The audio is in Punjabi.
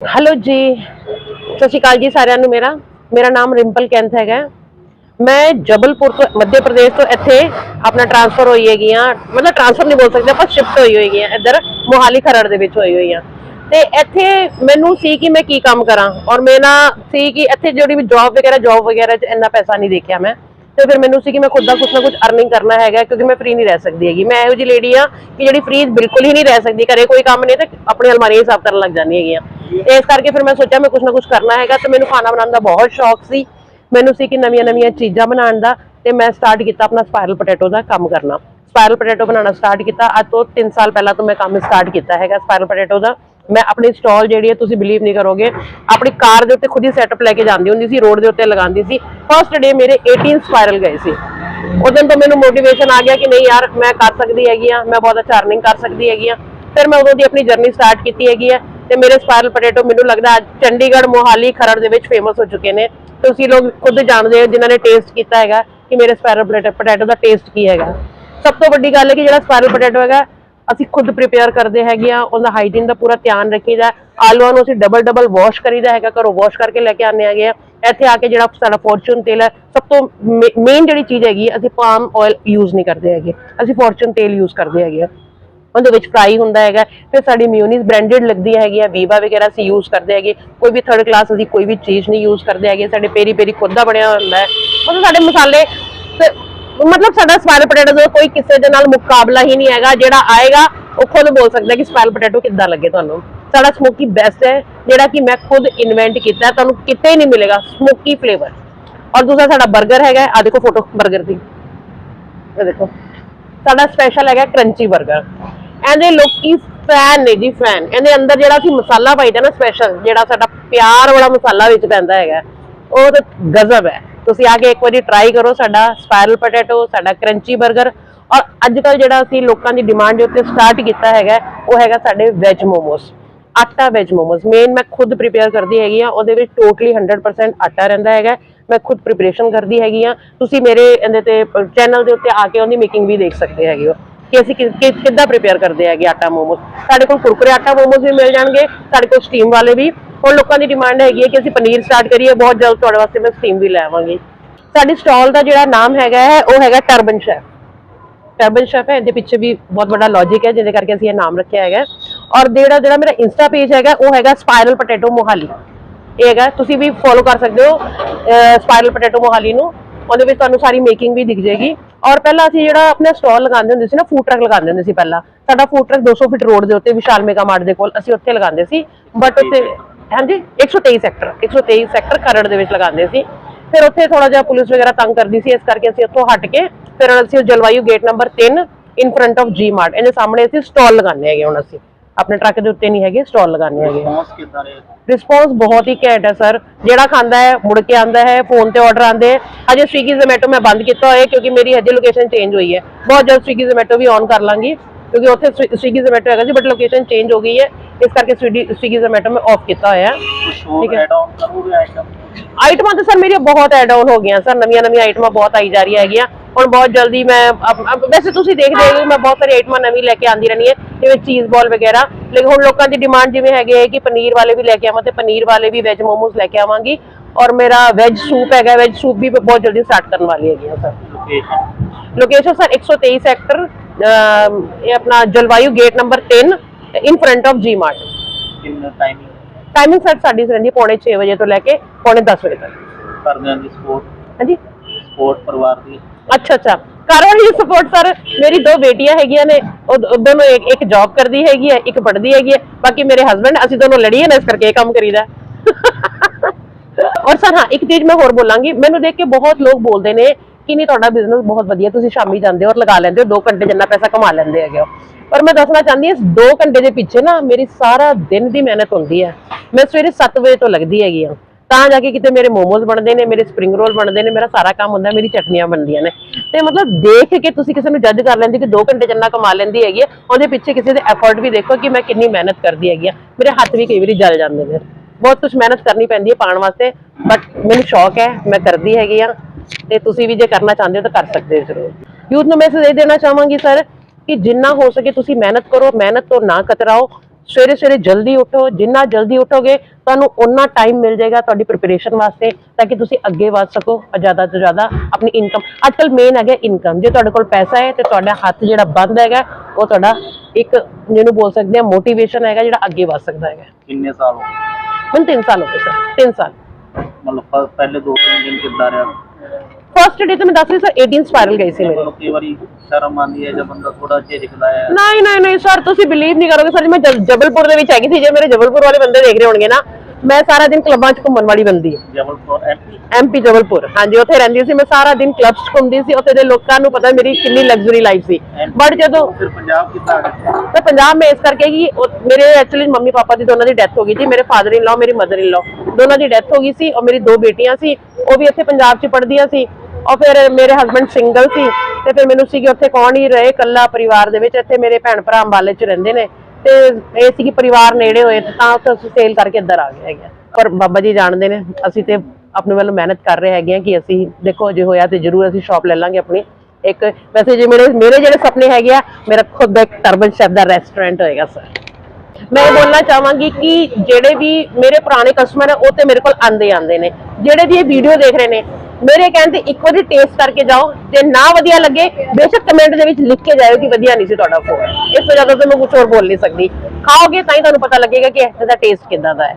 ਹੈਲੋ ਜੀ। ਸਤਿ ਸ਼੍ਰੀ ਅਕਾਲ ਜੀ ਸਾਰਿਆਂ ਨੂੰ ਮੇਰਾ। ਮੇਰਾ ਨਾਮ ਰਿੰਪਲ ਕੈਂਥ ਹੈਗਾ। ਮੈਂ ਜਬਲਪੁਰ ਤੋਂ, ਮੱਧ ਪ੍ਰਦੇਸ਼ ਤੋਂ ਇੱਥੇ ਆਪਣਾ ਟ੍ਰਾਂਸਫਰ ਹੋਈ ਹੈਗੀ ਆ ਮਤਲਬ ਟ੍ਰਾਂਸਫਰ ਨਹੀਂ ਬੋਲ ਸਕਦੇ, ਆਪਾਂ ਸ਼ਿਫਟ ਹੋਈ ਹੋਈ ਆ ਇੱਧਰ ਮੋਹਾਲੀ ਖਰੜ ਦੇ ਵਿੱਚ ਹੋਈ ਹੋਈ ਆ ਤੇ ਇੱਥੇ ਮੈਨੂੰ ਸੀ ਕਿ ਮੈਂ ਕੀ ਕੰਮ ਕਰਾਂ। ਔਰ ਮੇਰਾ ਸੀ ਕਿ ਇੱਥੇ ਜਿਹੜੀ ਵੀ ਜੌਬ ਵਗੈਰਾ ਜੌਬ ਵਗੈਰਾ 'ਚ ਇੰਨਾ ਪੈਸਾ ਨਹੀਂ ਦੇਖਿਆ ਮੈਂ। ਤੇ ਫਿਰ ਮੈਨੂੰ ਸੀ ਕਿ ਮੈਂ ਖੁਦ ਦਾ ਕੁਝ ਨਾ ਕੁਝ ਅਰਨਿੰਗ ਕਰਨਾ ਹੈਗਾ, ਕਿਉਂਕਿ ਮੈਂ ਫ੍ਰੀ ਨਹੀਂ ਰਹਿ ਸਕਦੀ ਹੈਗੀ। ਮੈਂ ਇਹੋ ਜਿਹੀ ਲੇਡੀ ਆ ਕਿ ਜਿਹੜੀ ਫ੍ਰੀ ਬਿਲਕੁਲ ਹੀ ਨਹੀਂ ਰਹਿ ਸਕਦੀ, ਘਰੇ ਕੋਈ ਕੰਮ ਨਹੀਂ ਤੇ ਆਪਣੀ ਅਲਮਾਰੀਆਂ ਹੀ ਸਾਫ਼ ਕਰਨ ਲੱਗ ਜਾਂਦੀ ਹੈਗੀ ਆ ਇਸ ਕਰਕੇ ਫਿਰ ਮੈਂ ਸੋਚਿਆ ਮੈਂ ਕੁਝ ਨਾ ਕੁਝ ਕਰਨਾ ਹੈਗਾ ਤੇ ਮੈਨੂੰ ਖਾਣਾ ਬਣਾਉਣ ਦਾ ਬਹੁਤ ਸ਼ੌਕ ਸੀ। ਮੈਨੂੰ ਸੀ ਕਿ ਨਵੀਆਂ ਨਵੀਆਂ ਚੀਜ਼ਾਂ ਬਣਾਉਣ ਦਾ ਤੇ ਮੈਂ ਸਟਾਰਟ ਕੀਤਾ ਆਪਣਾ ਸਪਾਇਰਲ ਪੋਟੈਟੋ ਦਾ ਕੰਮ ਕਰਨਾ। ਸਪਾਇਰਲ ਪੋਟੈਟੋ ਬਣਾਉਣਾ ਸਟਾਰਟ ਕੀਤਾ, ਅੱਜ ਤੋਂ 3 ਸਾਲ ਪਹਿਲਾਂ ਤੋਂ ਮੈਂ ਕੰਮ ਸਟਾਰਟ ਕੀਤਾ ਹੈਗਾ ਸਪਾਇਰਲ ਪੋਟੈਟੋ ਦਾ। ਮੈਂ ਆਪਣੀ ਸਟਾਲ ਜਿਹੜੀ ਹੈ ਤੁਸੀਂ ਬਿਲੀਵ ਨਹੀਂ ਕਰੋਗੇ, ਆਪਣੀ ਕਾਰ ਦੇ ਉੱਤੇ ਖੁਦ ਹੀ ਸੈਟਅਪ ਲੈ ਕੇ ਜਾਂਦੀ ਹੁੰਦੀ ਸੀ ਰੋਡ ਦੇ ਉੱਤੇ ਲਗਾਉਂਦੀ ਸੀ। ਫਰਸਟ ਡੇ ਮੇਰੇ 18 ਸਪਾਇਰਲ ਗਏ ਸੀ। ਉਦੋਂ ਤੋਂ ਮੈਨੂੰ ਮੋਟੀਵੇਸ਼ਨ ਆ ਗਿਆ ਕਿ ਨਹੀਂ ਯਾਰ, ਮੈਂ ਕਰ ਸਕਦੀ ਹੈਗੀ ਆ ਮੈਂ ਬਹੁਤ ਅੱਛਾ ਅਰਨਿੰਗ ਕਰ ਸਕਦੀ ਹੈਗੀ ਆ ਫਿਰ ਮੈਂ ਉਦੋਂ ਦੀ ਆਪਣੀ ਜਰਨੀ ਸਟਾਰਟ ਕੀਤੀ ਹੈਗੀ ਆ ਤੇ ਮੇਰੇ ਸਪਾਇਰਲ ਪੋਟੈਟੋ ਮੈਨੂੰ ਲੱਗਦਾ ਅੱਜ ਚੰਡੀਗੜ੍ਹ, ਮੋਹਾਲੀ, ਖਰੜ ਦੇ ਵਿੱਚ ਫੇਮਸ ਹੋ ਚੁੱਕੇ ਨੇ। ਤੁਸੀਂ ਲੋਕ ਖੁਦ ਜਾਣਦੇ ਹੋ, ਜਿਨ੍ਹਾਂ ਨੇ ਟੇਸਟ ਕੀਤਾ ਹੈਗਾ ਕਿ ਮੇਰੇ ਸਪਾਇਰਲ ਪੋਟੈਟੋ ਦਾ ਟੇਸਟ ਕੀ ਹੈਗਾ। ਸਭ ਤੋਂ ਵੱਡੀ ਗੱਲ ਹੈ ਕਿ ਜਿਹੜਾ ਸਪਾਇਰਲ ਪੋਟੈਟੋ ਹੈਗਾ ਅਸੀਂ ਖੁਦ ਪ੍ਰਿਪੇਅਰ ਕਰਦੇ ਹੈਗੇ ਆ ਉਹਦਾ ਹਾਈਜੀਨ ਦਾ ਪੂਰਾ ਧਿਆਨ ਰੱਖੀਦਾ ਆਲੂਆਂ ਨੂੰ ਅਸੀਂ ਡਬਲ ਡਬਲ ਵਾਸ਼ ਕਰੀਦਾ ਹੈਗਾ ਘਰੋਂ ਵਾਸ਼ ਕਰਕੇ ਲੈ ਕੇ ਆਉਂਦੇ ਹੈਗੇ ਆ ਇੱਥੇ ਆ ਕੇ ਜਿਹੜਾ ਸਾਡਾ ਫੋਰਚੂਨ ਤੇਲ ਹੈ ਸਭ ਤੋਂ ਮੇਨ ਜਿਹੜੀ ਚੀਜ਼ ਹੈਗੀ ਹੈ, ਅਸੀਂ ਪਾਮ ਆਇਲ ਯੂਜ਼ ਨਹੀਂ ਕਰਦੇ ਹੈਗੇ। ਅਸੀਂ ਫੋਰਚੂਨ ਤੇਲ ਯੂਜ਼ ਕਰਦੇ ਹੈਗੇ ਆ ਉਹਦੇ ਵਿੱਚ ਫਰਾਈ ਹੁੰਦਾ ਹੈਗਾ। ਫਿਰ ਸਾਡੀ ਮਿਊਨੀਜ਼ ਬ੍ਰਾਂਡਡ ਲੱਗਦੀ ਹੈਗੀ ਆ ਵੀਵਾ ਵਗੈਰਾ ਅਸੀਂ ਯੂਜ਼ ਕਰਦੇ ਹੈਗੇ। ਕੋਈ ਵੀ ਥਰਡ ਕਲਾਸ ਅਸੀਂ ਕੋਈ ਵੀ ਚੀਜ਼ ਨਹੀਂ ਯੂਜ਼ ਕਰਦੇ ਹੈਗੇ। ਸਾਡੇ ਪੇਰੀ ਪੇਰੀ ਖੁਦ ਦਾ ਬਣਿਆ ਹੁੰਦਾ ਹੈ। ਮਤਲਬ ਸਾਡੇ ਮਸਾਲੇ ਮਤਲਬ ਸਾਡਾ ਸਪਾਇਰਲ ਪੋਟੈਟੋ ਦਾ ਕੋਈ ਕਿਸੇ ਦੇ ਨਾਲ ਮੁਕਾਬਲਾ ਹੀ ਨਹੀਂ ਹੈਗਾ, ਜਿਹੜਾ ਆਏਗਾ, ਉਹ ਖੁਦ ਬੋਲ ਸਕਦਾ ਕਿ ਸਪਾਇਰਲ ਪੋਟੈਟੋ ਕਿੱਦਾਂ ਲੱਗੇ ਤੁਹਾਨੂੰ। ਸਾਡਾ ਸਮੋਕੀ ਬੈਸਟ ਹੈ, ਜਿਹੜਾ ਕਿ ਮੈਂ ਖੁਦ ਇਨਵੈਂਟ ਕੀਤਾ ਤੁਹਾਨੂੰ ਕਿਤੇ ਨਹੀਂ ਮਿਲੇਗਾ, ਸਮੋਕੀ ਫਲੇਵਰ ਔਰ ਦੂਸਰਾ, ਸਾਡਾ 버ਗਰ ਹੈਗਾ ਆ ਦੇਖੋ ਫੋਟੋ 버ਗਰ ਦੀ। ਇਹ ਦੇਖੋ। ਸਾਡਾ ਸਪੈਸ਼ਲ ਹੈਗਾ ਕਰੰਚੀ 버ਗਰ ਇਹਦੇ ਲੋਕੀ ਫੈਨ ਨੇ ਜੀ ਫੈਨ ਇਹਦੇ ਅੰਦਰ ਜਿਹੜਾ ਅਸੀਂ ਮਸਾਲਾ ਪਾਈਦਾ ਨਾ ਸਪੈਸ਼ਲ ਜਿਹੜਾ ਸਾਡਾ ਪਿਆਰ ਵਾਲਾ ਮਸਾਲਾ ਵਿੱਚ ਪੈਂਦਾ ਹੈਗਾ ਉਹ ਤਾਂ ਗਜ਼ਬ ਹੈ। ਤੁਸੀਂ ਆ ਕੇ ਇੱਕ ਵਾਰੀ ਟਰਾਈ ਕਰੋ ਸਾਡਾ ਸਪਾਇਰਲ ਪੋਟੈਟੋ ਸਾਡਾ ਕਰੰਚੀ 버ਗਰ ਔਰ ਅੱਜ ਕੱਲ ਜਿਹੜਾ ਅਸੀਂ ਲੋਕਾਂ ਦੀ ਡਿਮਾਂਡ ਦੇ ਉੱਤੇ ਸਟਾਰਟ ਕੀਤਾ ਹੈਗਾ, ਉਹ ਹੈਗਾ ਸਾਡੇ ਵੈਜ ਮੋਮੋਸ ਆਟਾ ਵੈਜ ਮੋਮੋਸ ਮੇਨ ਮੈਂ ਖੁਦ ਪ੍ਰੀਪੇਅਰ ਕਰਦੀ ਹੈਗੀ ਆ ਉਹਦੇ ਵਿੱਚ ਟੋਟਲੀ 100% ਆਟਾ ਰਹਿੰਦਾ ਹੈਗਾ। ਮੈਂ ਖੁਦ ਪ੍ਰੀਪਰੇਸ਼ਨ ਕਰਦੀ ਹੈਗੀ ਆ ਤੁਸੀਂ ਮੇਰੇ ਇਹਦੇ ਤੇ ਚੈਨਲ ਦੇ ਉੱਤੇ ਆ ਕੇ ਉਹਦੀ ਮੇਕਿੰਗ ਵੀ ਦੇਖ ਸਕਦੇ ਹੈਗੇ ਹੋ ਕਿ ਅਸੀਂ ਕਿ- ਕਿ- ਕਿੱਦਾਂ ਪ੍ਰੀਪੇਅਰ ਕਰਦੇ ਹੈਗੇ ਆਟਾ ਮੋਮੋਸ ਸਾਡੇ ਕੋਲ ਕੁਰਕਰੇ ਆਟਾ ਮੋਮੋਸ ਵੀ ਮਿਲ ਜਾਣਗੇ, ਸਾਡੇ ਕੋਲ ਸਟੀਮ ਵਾਲੇ ਵੀ। ਹੁਣ ਲੋਕਾਂ ਦੀ ਡਿਮਾਂਡ ਹੈਗੀ ਹੈ ਕਿ ਅਸੀਂ ਪਨੀਰ ਸਟਾਰਟ ਕਰੀਏ, ਬਹੁਤ ਜਲਦ ਤੁਹਾਡੇ ਵਾਸਤੇ ਮੈਂ ਸਟੀਮ ਵੀ ਲੈ ਆਵਾਂਗੀ। ਸਾਡੀ ਸਟਾਲ ਦਾ ਜਿਹੜਾ ਨਾਮ ਹੈਗਾ ਹੈ, ਉਹ ਹੈਗਾ ਟਰਬਨ ਸ਼ੈਫ ਟਰਬਨ ਸ਼ੈਫ ਹੈ, ਇਹਦੇ ਪਿੱਛੇ ਵੀ ਬਹੁਤ ਵੱਡਾ ਲੌਜੀਕ ਹੈ, ਜਿਹਦੇ ਕਰਕੇ ਅਸੀਂ ਇਹ ਨਾਮ ਰੱਖਿਆ ਹੈਗਾ ਔਰ ਜਿਹੜਾ ਜਿਹੜਾ ਮੇਰਾ ਇੰਸਟਾ ਪੇਜ ਹੈਗਾ, ਉਹ ਹੈਗਾ ਸਪਾਇਰਲ ਪੋਟੈਟੋ ਮੋਹਾਲੀ ਇਹ ਹੈਗਾ, ਤੁਸੀਂ ਵੀ ਫੋਲੋ ਕਰ ਸਕਦੇ ਹੋ ਸਪਾਇਰਲ ਪੋਟੈਟੋ ਮੋਹਾਲੀ ਨੂੰ। ਉਹਦੇ ਵਿੱਚ ਤੁਹਾਨੂੰ ਸਾਰੀ ਮੇਕਿੰਗ ਵੀ ਦਿਖ ਜਾਏਗੀ। ਔਰ ਪਹਿਲਾਂ ਅਸੀਂ ਜਿਹੜਾ ਆਪਣਾ ਸਟਾਲ ਲਗਾਉਂਦੇ ਹੁੰਦੇ ਸੀ ਨਾ ਫੂਡ ਟਰੱਕ ਲਗਾਉਂਦੇ ਹੁੰਦੇ ਸੀ ਪਹਿਲਾਂ। ਸਾਡਾ ਫੂਡ ਟਰੱਕ 200 ਫੀਟ ਰੋਡ ਦੇ ਉੱਤੇ, ਵਿਸ਼ਾਲ ਮੇਗਾ ਮਾਰਟ ਦੇ ਕੋਲ ਅਸੀਂ ਉੱਥੇ ਲਗਾਉਂਦੇ ਸੀ। ਬਟ ਉੱਥੇ ਹਾਂਜੀ 123 ਸੈਕਟਰ 123 ਸੈਕਟਰ ਖਰੜ ਦੇ ਵਿੱਚ ਲਗਾਉਂਦੇ ਸੀ। ਫਿਰ ਉੱਥੇ ਥੋੜਾ ਜਿਹਾ ਪੁਲਿਸ ਵਗੈਰਾ ਤੰਗ ਕਰਦੀ ਸੀ ਇਸ ਕਰਕੇ ਅਸੀਂ ਉੱਥੋਂ ਹਟ ਕੇ ਫਿਰ ਅਸੀਂ Jalvayu gate number 3 in front of G Mart ਇਹਦੇ ਸਾਹਮਣੇ ਅਸੀਂ ਸਟਾਲ ਲਗਾਉਂਦੇ ਹੈਗੇ ਹੁਣ ਅਸੀਂ। ਆਪਣੇ ਟਰੱਕ ਦੇ ਉੱਤੇ ਨਹੀਂ ਹੈਗੇ ਸਟਾਲ ਲਗਾਉਂਦੇ ਹੈਗੇ। ਰਿਸਪੌਂਸ ਕਿੱਦਾਂ ਰਿਹਾ? ਰਿਸਪੌਂਸ ਬਹੁਤ ਹੀ ਘੈਂਟ ਹੈ ਸਰ ਜਿਹੜਾ ਖਾਂਦਾ ਹੈ ਮੁੜ ਕੇ ਆਂਦਾ ਹੈ ਫੋਨ ਤੇ ਆਰਡਰ ਆਂਦੇ ਅਜੇ ਸਵੀਗੀ ਜ਼ੋਮੈਟੋ ਮੈਂ ਬੰਦ ਕੀਤਾ ਹੋਇਆ ਹੈ ਕਿਉਂਕਿ ਮੇਰੀ ਹਜੇ ਲੋਕੇਸ਼ਨ ਚੇਂਜ ਹੋਈ ਹੈ। ਬਹੁਤ ਜਲਦ ਸਵੀਗੀ ਜ਼ੋਮੈਟੋ ਵੀ ਔਨ ਕਰ ਲਾਂਗੀ ਕਿਉਂਕਿ ਉੱਥੇ ਸਵੀਗੀ ਜ਼ੋਮੈਟੋ ਹੈਗਾ ਸੀ ਬਟ ਲੋਕੇਸ਼ਨ ਚੇਂਜ ਹੋ ਗਈ ਹੈ। ਇਸ ਕਰਕੇ ਸਵੀਗੀ ਜ਼ੋਮੈਟੋ ਮੈਂ ਆਫ ਕੀਤਾ ਹੋਇਆ ਹੈ ਕੁਛ ਹੋਰ ਠੀਕ ਹੈ। ਐਡ ਆਨ ਕਰੋਗੇ ਆਈਟਮ ਆਈਟਮਾਂ ਤਾਂ ਸਰ ਮੇਰੀਆਂ ਬਹੁਤ ਐਡ ਆਨ ਹੋ ਗਈਆਂ ਸਰ ਨਵੀਆਂ ਨਵੀਆਂ ਆਈਟਮਾਂ ਬਹੁਤ ਆਈ ਜਾ ਰਹੀਆਂ ਹੈਗੀਆਂ ਹੁਣ ਬਹੁਤ ਜਲਦੀ ਮੈਂ ਅਪ- ਅਪ- ਵੈਸੇ ਤੁਸੀਂ ਦੇਖਦੇ ਹੋ ਮੈਂ ਬਹੁਤ ਸਾਰੀ ਆਈਟਮਾਂ ਨਵੀਂ ਲੈ ਕੇ ਆਂਦੀ ਰਹਿਣੀ ਹੈ ਜਿਵੇਂ ਚੀਜ਼ ਬਾਲ ਵਗੈਰਾ ਲੇਕਿਨ ਹੁਣ ਲੋਕਾਂ ਦੀ ਡਿਮਾਂਡ ਜਿਵੇਂ ਹੈਗੇ ਹੈ ਕਿ ਪਨੀਰ ਵਾਲੇ ਵੀ ਲੈ ਕੇ ਆਵਾਂ ਤੇ ਪਨੀਰ ਵਾਲੇ ਵੀ ਵੈਜ ਮੋਮੋਸ ਲੈ ਕੇ ਆਵਾਂਗੀ ਔਰ ਮੇਰਾ ਵੈਜ ਸੂਪ ਹੈਗਾ ਵੈਜ ਸੂਪ ਵੀ ਬਹੁਤ ਜਲਦੀ ਸਟਾਰਟ ਕਰਨ ਵਾਲੀ ਹੈਗੀ ਹਾਂ sir location location sir 123 sector ਇਹ ਆਪਣਾ Jalvayu gate number 3 in front of G Mart ਕਿੰਨਾ ਟਾਈਮਿੰਗ ਟਾਈਮਿੰਗ ਸਰ ਸਾਡੀ ਰਹਿੰਦੀ ਹੈ ਪੌਣੇ 6 ਵਜੇ ਤੋਂ ਲੈ ਕੇ ਪੌਣੇ 10 ਵਜੇ ਤੱਕ। ਕਰਦਿਆਂ ਦੀ ਸਪੋਰਟ ਹਾਂਜੀ। ਸਪੋਰਟ ਪਰਿਵਾਰ ਦੀ? ਅੱਛਾ ਅੱਛਾ। ਘਰ ਵਾਲੀ ਸਪੋਰਟ ਸਰ ਮੇਰੀ ਦੋ ਬੇਟੀਆਂ ਹੈਗੀਆਂ ਨੇ ਉਹ ਦੋਨੋਂ ਇੱਕ ਇੱਕ ਜੌਬ ਕਰਦੀ ਹੈਗੀ ਹੈ ਇੱਕ ਪੜ੍ਹਦੀ ਹੈਗੀ ਹੈ। ਬਾਕੀ ਮੇਰੇ ਹਸਬੰਡ ਅਸੀਂ ਦੋਨੋਂ ਲੜੀਏ ਨਾ ਇਸ ਕਰਕੇ ਇਹ ਕੰਮ ਕਰੀਦਾ। ਔਰ ਸਰ ਹਾਂ ਇੱਕ ਚੀਜ਼ ਮੈਂ ਹੋਰ ਬੋਲਾਂਗੀ ਮੈਨੂੰ ਦੇਖ ਕੇ ਬਹੁਤ ਲੋਕ ਬੋਲਦੇ ਨੇ ਕਿ ਨਹੀਂ ਤੁਹਾਡਾ ਬਿਜ਼ਨਸ ਬਹੁਤ ਵਧੀਆ, ਤੁਸੀਂ ਸ਼ਾਮੀ ਜਾਂਦੇ ਹੋ ਔਰ ਲਗਾ ਲੈਂਦੇ ਹੋ 2 ਘੰਟੇ ਜਿੰਨਾ ਪੈਸਾ ਕਮਾ ਲੈਂਦੇ ਹੈਗੇ ਹੋ। ਪਰ ਮੈਂ ਦੱਸਣਾ ਚਾਹੁੰਦੀ ਹਾਂ, ਇਸ 2 ਘੰਟੇ ਦੇ ਪਿੱਛੇ ਨਾ ਮੇਰੀ ਸਾਰਾ ਦਿਨ ਦੀ ਮਿਹਨਤ ਹੁੰਦੀ ਹੈ। ਮੈਂ ਸਵੇਰੇ 7 ਵਜੇ ਤੋਂ ਲੱਗਦੀ ਹੈਗੀ ਹਾਂ। ਤਾਂ ਜਾ ਕੇ ਕਿਤੇ ਮੇਰੇ ਮੋਮੋਜ਼ ਬਣਦੇ ਨੇ, ਮੇਰੇ ਸਪਰਿੰਗ ਰੋਲ ਬਣਦੇ ਨੇ, ਮੇਰਾ ਸਾਰਾ ਕੰਮ ਹੁੰਦਾ, ਮੇਰੀ ਚਟਨੀਆਂ ਬਣਦੀਆਂ ਨੇ। ਤੇ ਮਤਲਬ ਦੇਖ ਕੇ ਤੁਸੀਂ ਕਿਸੇ ਨੂੰ ਜੱਜ ਕਰ ਲੈਂਦੇ ਕਿ 2 ਘੰਟੇ ਜਿੰਨਾ ਕਮਾ ਲੈਂਦੀ ਹੈਗੀ ਹੈ, ਉਹਦੇ ਪਿੱਛੇ ਕਿਸੇ ਦੇ ਐਫਰਟ ਵੀ ਦੇਖੋ ਕਿ ਮੈਂ ਕਿੰਨੀ ਮਿਹਨਤ ਕਰਦੀ ਹੈਗੀ ਆ ਮੇਰੇ ਹੱਥ ਵੀ ਕਈ ਵਾਰੀ ਜਲ ਜਾਂਦੇ ਨੇ। ਬਹੁਤ ਕੁਝ ਮਿਹਨਤ ਕਰਨੀ ਪੈਂਦੀ ਹੈ ਪਾਉਣ ਵਾਸਤੇ ਬਟ ਮੈਨੂੰ ਸ਼ੌਕ ਹੈ, ਮੈਂ ਕਰਦੀ ਹੈਗੀ ਆ ਤੇ ਤੁਸੀਂ ਵੀ ਜੇ ਕਰਨਾ ਚਾਹੁੰਦੇ ਹੋ ਤਾਂ ਕਰ ਸਕਦੇ ਹੋ ਜ਼ਰੂਰ। ਯੂਥ ਨੂੰ ਮੈਸੇਜ ਇਹ ਦੇਣਾ ਚਾਹਾਂਗੀ ਸਰ ਕਿ ਜਿੰਨਾ ਹੋ ਸਕੇ ਤੁਸੀਂ ਮਿਹਨਤ ਕਰੋ ਮਿਹਨਤ ਤੋਂ ਨਾ ਕਤਰਾਓ। ਸਵੇਰੇ ਸਵੇਰੇ ਜਲਦੀ ਉੱਠੋ ਜਿੰਨਾ ਜਲਦੀ ਉੱਠੋਗੇ ਤੁਹਾਨੂੰ ਉਨਾ ਟਾਈਮ ਮਿਲ ਜਾਏਗਾ ਤੁਹਾਡੀ ਪ੍ਰਿਪਰੇਸ਼ਨ ਵਾਸਤੇ ਤਾਂ ਕਿ ਤੁਸੀਂ ਅੱਗੇ ਵਧ ਸਕੋ ਜ਼ਿਆਦਾ ਤੋਂ ਜ਼ਿਆਦਾ ਆਪਣੀ ਇਨਕਮ ਅੱਜਕੱਲ ਮੇਨ ਹੈਗਾ ਇਨਕਮ ਜੇ ਤੁਹਾਡੇ ਕੋਲ ਪੈਸਾ ਹੈ ਤੇ ਤੁਹਾਡਾ ਹੱਥ ਜਿਹੜਾ ਬੰਦ ਹੈਗਾ ਉਹ ਤੁਹਾਡਾ ਇੱਕ ਜਿਹਨੂੰ ਬੋਲ ਸਕਦੇ ਆ ਮੋਟੀਵੇਸ਼ਨ ਹੈਗਾ ਜਿਹੜਾ ਅੱਗੇ ਵਧ ਸਕਦਾ ਹੈਗਾ। ਕਿੰਨੇ ਸਾਲ ਹੋ ਗਏ? ਹੁਣ 3 ਸਾਲ ਹੋ ਗਏ ਸਰ 3 ਸਾਲ। ਮਤਲਬ ਪਹਿਲੇ ਦੋ ਤਿੰਨ ਦਿਨ ਕਿੱਦਾਂ ਰਿਹਾ? ਫਸਟ ਡੇ ਤੇ ਮੈਂ ਦੱਸ ਰਹੀ ਸਰ 18 ਸਪਾਇਰਲ ਗਈ ਸੀ ਮੇਰੇ। ਕਈ ਵਾਰੀ ਸ਼ਰਮ ਆਉਂਦੀ ਹੈ ਜਦ ਬੰਦਾ ਥੋੜਾ ਝਿਜਕਦਾ ਹੈ। ਨਹੀਂ ਨਹੀਂ ਨਹੀਂ ਸਰ ਤੁਸੀਂ ਬਿਲੀਵ ਨਹੀਂ ਕਰੋਗੇ ਸਰ ਮੈਂ ਜਬ- ਜਬਲਪੁਰ ਦੇ ਵਿੱਚ ਹੈਗੀ ਸੀ ਜੇ ਮੇਰੇ ਜਬਲਪੁਰ ਵਾਲੇ ਬੰਦੇ ਦੇਖ ਰਹੇ ਹੋਣਗੇ ਨਾ ਮੈਂ ਸਾਰਾ ਦਿਨ ਕਲੱਬਾਂ 'ਚ ਘੁੰਮਣ ਵਾਲੀ ਬੰਦੀ ਹਾਂ। ਜਬਲਪੁਰ ਐਮਪੀ ਐਮਪੀ ਜਬਲਪੁਰ ਹਾਂਜੀ ਉੱਥੇ ਰਹਿੰਦੀ ਸੀ ਮੈਂ ਸਾਰਾ ਦਿਨ ਕਲੱਬਸ 'ਚ ਘੁੰਮਦੀ ਸੀ ਉੱਥੇ ਦੇ ਲੋਕਾਂ ਨੂੰ ਪਤਾ ਮੇਰੀ ਕਿੰਨੀ ਲਗਜ਼ਰੀ ਲਾਈਫ ਸੀ। ਬਟ ਜਦੋਂ ਫਿਰ ਪੰਜਾਬ ਕਿੱਦਾਂ ਆ ਗਏ ਤਾਂ ਪੰਜਾਬ ਮੈਂ ਇਸ ਕਰਕੇ ਕਿ ਮੇਰੇ ਐਕਚੁਅਲੀ ਮੰਮੀ ਪਾਪਾ ਦੀ ਦੋਨਾਂ ਦੀ ਡੈਥ ਹੋ ਗਈ ਸੀ ਮੇਰੇ ਫਾਦਰ ਇਨ ਲਾ ਮੇਰੀ ਮਦਰ ਇਨ ਲਾ ਦੋਨਾਂ ਦੀ ਡੈਥ ਹੋ ਗਈ ਸੀ ਔਰ ਮੇਰੀ ਦੋ ਬੇਟੀਆਂ ਸੀ ਉਹ ਵੀ ਇੱਥੇ ਪੰਜਾਬ 'ਚ ਪੜ੍ਹਦੀਆਂ ਸੀ ਔਰ ਫਿਰ ਮੇਰੇ ਹਸਬੰਡ ਸਿੰਗਲ ਸੀ ਤੇ ਫਿਰ ਮੈਨੂੰ ਸੀ ਕਿ ਉੱਥੇ ਕੌਣ ਹੀ ਰਹੇ ਇਕੱਲਾ ਪਰਿਵਾਰ ਦੇ ਵਿੱਚ ਇੱਥੇ ਮੇਰੇ ਭੈਣ ਭਰਾ ਅੰਬਾਲੇ 'ਚ ਰਹਿੰਦੇ ਨੇ। ਤੇ ਇਹ ਸੀ ਕਿ ਪਰਿਵਾਰ ਨੇੜੇ ਹੋਏ ਤਾਂ ਉੱਥੇ ਅਸੀਂ ਸੇਲ ਕਰਕੇ ਇੱਧਰ ਆ ਗਏ ਹੈਗੇ ਪਰ ਬਾਬਾ ਜੀ ਜਾਣਦੇ ਨੇ, ਅਸੀਂ ਤੇ ਆਪਣੇ ਵੱਲੋਂ ਮਿਹਨਤ ਕਰ ਰਹੇ ਹੈਗੇ ਆ ਕਿ ਅਸੀਂ ਦੇਖੋ ਜੇ ਹੋਇਆ ਤੇ ਜ਼ਰੂਰ ਅਸੀਂ ਸ਼ਾਪ ਲੈ ਲਾਂਗੇ ਆਪਣੀ ਇੱਕ, ਵੈਸੇ ਜੇ ਮੇਰੇ ਮੇਰੇ ਜਿਹੜੇ ਸੁਪਨੇ ਹੈਗੇ ਆ, ਮੇਰਾ ਖੁਦ ਦਾ ਇੱਕ ਟਰਬਨ ਸ਼ੈਫ ਦਾ ਰੈਸਟੋਰੈਂਟ ਹੋਏਗਾ ਸਰ ਮੈਂ ਇਹ ਬੋਲਣਾ ਚਾਹਾਂਗੀ ਕਿ ਜਿਹੜੇ ਵੀ ਮੇਰੇ ਪੁਰਾਣੇ ਕਸਟਮਰ ਹੈ ਉਹ ਤੇ ਮੇਰੇ ਕੋਲ ਆਂਦੇ ਆਂਦੇ ਨੇ। ਜਿਹੜੇ ਵੀ ਇਹ ਵੀਡੀਓ ਦੇਖ ਰਹੇ ਨੇ ਮੇਰੇ ਕਹਿਣ ਤੇ ਇੱਕ ਵਾਰੀ ਟੇਸਟ ਕਰਕੇ ਜਾਓ, ਜੇ ਨਾ ਵਧੀਆ ਲੱਗੇ, ਬੇਸ਼ੱਕ ਕਮੈਂਟ ਦੇ ਵਿੱਚ ਲਿਖ ਕੇ ਜਾਇਓ ਕਿ ਵਧੀਆ ਨਹੀਂ ਸੀ ਤੁਹਾਡਾ ਫੂਡ ਇਸ ਤੋਂ ਜ਼ਿਆਦਾ ਤਾਂ ਮੈਂ ਕੁਝ ਹੋਰ ਬੋਲ ਨਹੀਂ ਸਕਦੀ। ਖਾਓਗੇ ਤਾਂ ਹੀ ਤੁਹਾਨੂੰ ਪਤਾ ਲੱਗੇਗਾ ਕਿ ਇਹਦਾ ਟੇਸਟ ਕਿੱਦਾਂ ਦਾ ਹੈ।